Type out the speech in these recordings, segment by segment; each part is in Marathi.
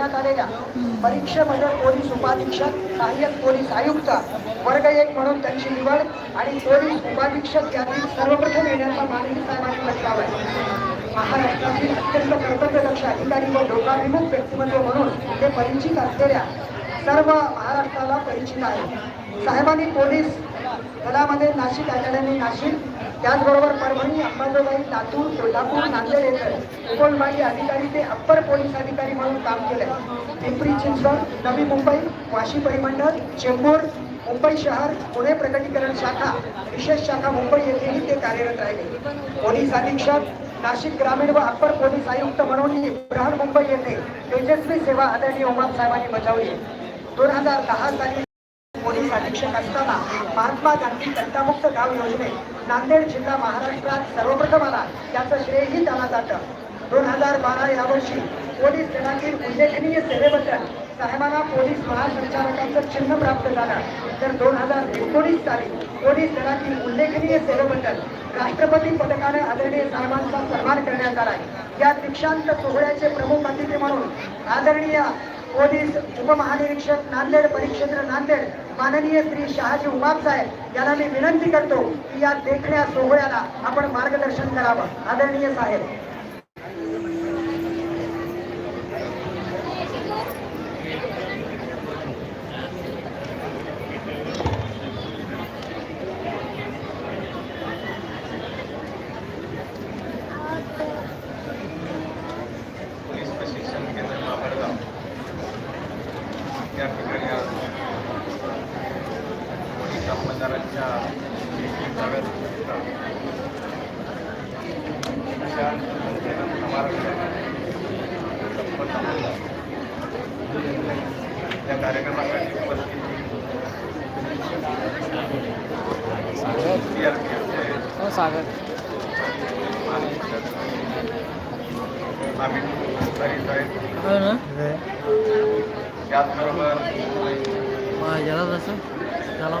घेण्यात आलेल्या परीक्षेमध्ये पोलीस उपाधीक्षक सहाय्यक पोलीस आयुक्त वर्ग एक म्हणून त्यांची निवड आणि पोलीस उपाधीक्षक यातील सर्वप्रथम येण्याचा मानवी साहेबांनी प्रस्ताव आहे. महाराष्ट्रातील अत्यंत कर्तव्यदक्ष अधिकारी व लोकाभिमुख व्यक्तिमत्व म्हणून ते परिचित असलेल्या सर्व महाराष्ट्राला परिचित आहे. साहेबांनी पोलीस दलामध्ये नाशिक अकॅडमी नाशिक त्याचबरोबर परभणी अंबाजोगाई लातूर कोल्हापूर नांदेड येथे उपविभागीय अधिकारी ते अप्पर पोलीस अधिकारी म्हणून काम केले पिंपरी चिंचवड नवी मुंबई वाशी परिमंडळ चेंबूर मुंबई शहर पुणे प्रकटीकरण शाखा विशेष शाखा मुंबई येथेही ते कार्यरत राहिले. पोलीस अधीक्षक नाशिक ग्रामीण व अप्पर पोलीस आयुक्त म्हणून बृहन मुंबई येथे तेजस्वी सेवा आदरणीय उमाप साहेबांनी बजावली. दोन हजार दहा साली पोलीस अधीक्षक असताना महात्मा गांधी तंटामुक्त गाव योजनेत नांदेड जिल्हा महाराष्ट्रात सर्वप्रथम आला. त्याचं श्रेयही त्याला जातं. दोन हजार बारा या वर्षी पोलीस दलातील उल्लेखनीय सेवेबद्दल साहेबांना पोलीस महासंचालकांचं चिन्ह प्राप्त झालं. तर दोन हजार एकोणीस साली पोलीस दलातील उल्लेखनीय सेवेबद्दल राष्ट्रपती पदकाने आदरणीय साहेबांचा सन्मान करण्यात आला या दीक्षांत सोहळ्याचे प्रमुख अतिथी म्हणून आदरणीय पोलीस उपमहानिरीक्षक नांदेड परिक्षेत्र नांदेड माननीय श्री शहाजी उमाप साहेब यांना मी विनंती करतो की या देखण्या सोहळ्याला आपण मार्गदर्शन करावं. आदरणीय साहेब. विशाल समारंभ संपन्न झाला. या कार्यक्रमासाठी उपस्थित सीआरपीएफचे सागर महानिरीक्षक आम्ही साहेब हो ना त्याचबरोबर माझ्याला जसं चला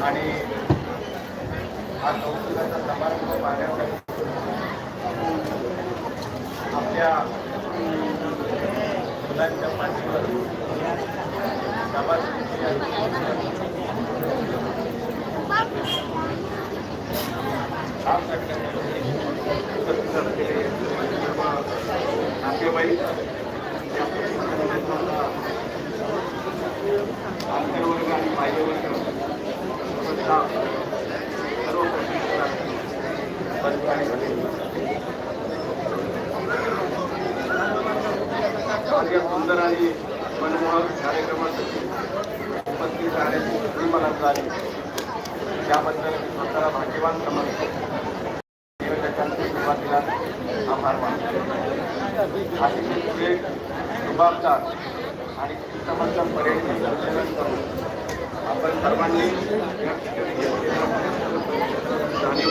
आणि हा कौतुकाचा समारंभ पाहण्यासाठी आपल्या मुलांच्या पाठीवर शाबासकीची काम करण्यासाठी उपस्थित असलेले सर्व नातेवाईक या प्रशिक्षणाचा आंतरवर्ग आणि बाह्यवर्ग सर्व सर्व प्रशिक्षणार्थी अधिकारी आज या सुंदर आणि मनमोहक कार्यक्रमासाठी उपस्थित राहण्याची मला झाली त्याबद्दल मी स्वतःला भाग्यवान समजतो. नियोजकांचे सुरुवातीला आभार मानतो. अतिशय सुरेख जबाबदार आणि शिस्तबद्ध पर्यटन संचलन करून आपण सर्वांनी या ठिकाणी जाणीव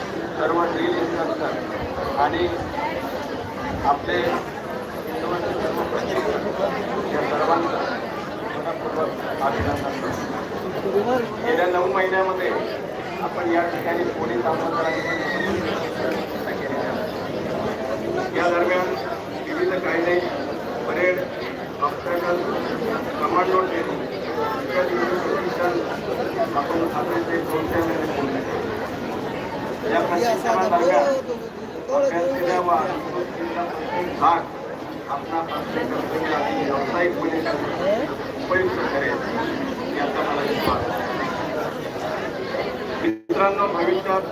आणि आपले अभिनंदन गेल्या नऊ महिन्यामध्ये आपण या ठिकाणी पोलीस अंमलदारांची या दरम्यान विविध कायदे परेड ऑब्स्टॅकल कमांडो ट्रेनिंग इत्यादी विविध प्रशिक्षण आपण अतिशय दोनशे महिने बोलले. या प्रशिक्षणादरम्यान अभ्यास केल्यावर भाग आपला प्रत्येक कर्तव्य आणि व्यावसायिकपणे उपयुक्त ठरेल याचा मला विश्वास मित्रांनो भविष्यात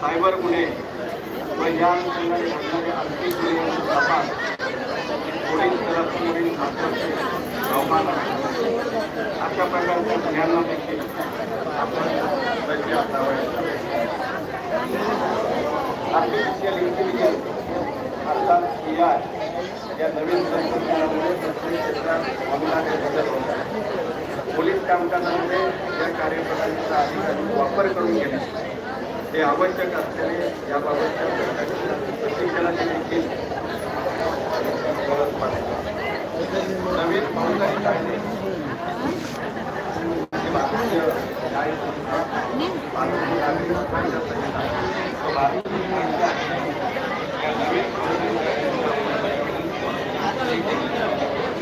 सायबर गुन्हे व या अनुषंगाने घडणारे आर्थिक तपास आव्हान अशा प्रकारच्या गुन्ह्यांना देखील आपण या नवीन तंत्रज्ञानामुळे प्रत्येक क्षेत्रात अमलाने बदल होत. आहे पोलीस कामकाजामध्ये या कार्यप्रणालीचा अधिकारी वापर करून घेणे हे आवश्यक असल्याने याबाबतच्या प्रत्यक्ष प्रशिक्षणाची देखील गरज पडते. नवीन फौजदारी कायदे हे भारतीय न्यायसंस्था, भारतीय नागरिक कायदा संहिता व भारतीय कायदा या नवीन फौजदारी कायद्यामध्ये या नवीन कायद्यांच्या सोबतच तपासकाम आता त्याचप्रमाणे रिअल टाईम असा तपास करावा लागणार आहे तपासाच्या प्रत्येक टप्प्याची नोंदणी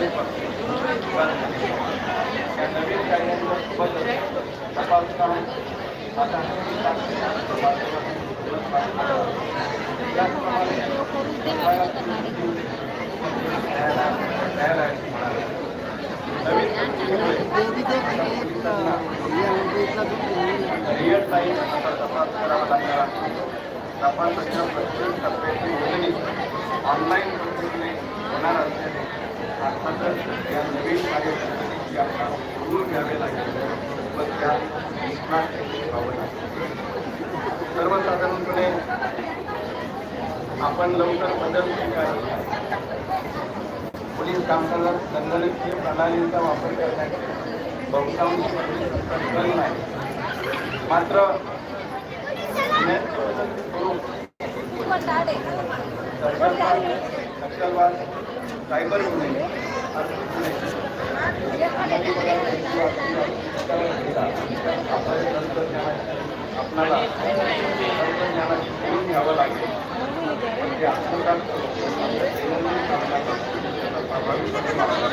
ऑनलाईन पद्धतीने होणार असते अर्थातच या नवीन कार्यपद्धतीची आपल्याला समजून घ्यावे लागेल व त्या निष्णात व्हावं लागेल सर्वसाधारणपणे आपण लवकर बदल पोलीस कामकाजात संगणकीय प्रणालींचा वापर करण्याचे बहुतांश कल नाही. मात्र गुन्ह्यांचे स्वरूप दहशतवाद, नक्षलवाद सायबर गुन्हे आर्थिक गुन्हे अंमली पदार्थांची वाहतूक, आपल्याला तंत्रज्ञानाची आपणाला तंत्रज्ञानाची शिकून घ्यावं लागेल म्हणजे आत्मसात करून आपल्या दैनंदिन कामकाजात त्याचा प्रभावीपणे वापर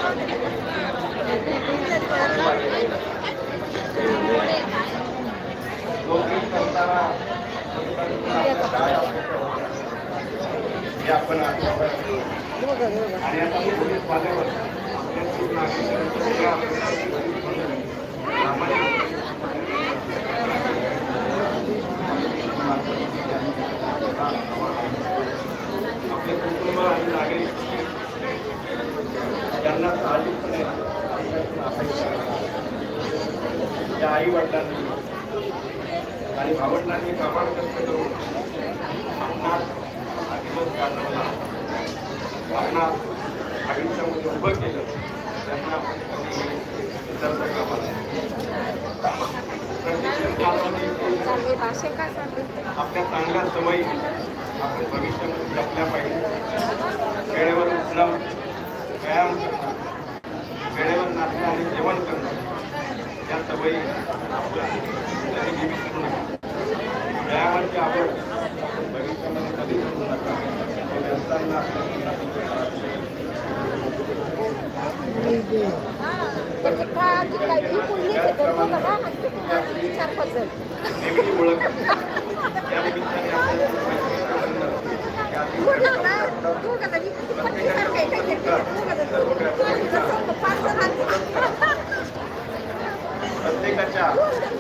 नोकरी करताना हे आपण आणि आता पोलीस आपल्या चांगल्या सवयी आपण भविष्यामध्ये जपल्या पाहिजे वेळेवर उठणं व्यायाम करणं वेळेवर नाचणं आणि जेवण करणं या सवयी आपल्या कधी नका व्यायामाची आवड आपण भविष्यामध्ये कधी करू नका तो प्रत्येकाच्या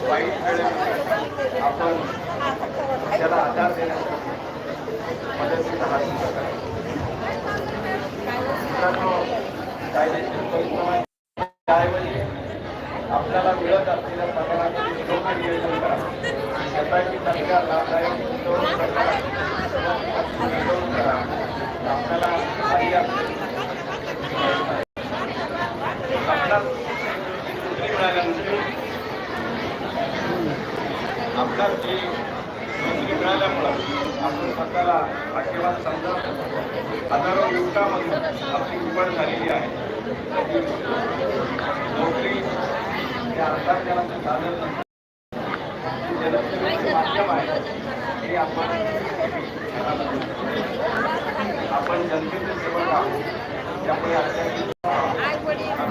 वाईट वेळेमध्ये आपण त्याला आधार देण्यासाठी मदतीचा हात पुढे करावा. मित्रांनो, कायदेशीर परिश्रम त्याऐवजी आपल्याला मिळत असलेल्या समानाची योग्य नियोजन करा यासाठी चांगल्या लाभदायक गुंतवणूक करा गुंतवणूक करा आपल्याला काही असेल आपला नोकरी मिळाल्यानंतर आपला जी नोकरी मिळाल्यामुळं आपण स्वतःला भाग्यवान समजा हजारो युवकामध्ये निर्माण झालेली आहे. नोकरी हे साधन माध्यम आहे. हे आपण आपण जनतेचे सेवक आहोत. त्यामुळे आपल्या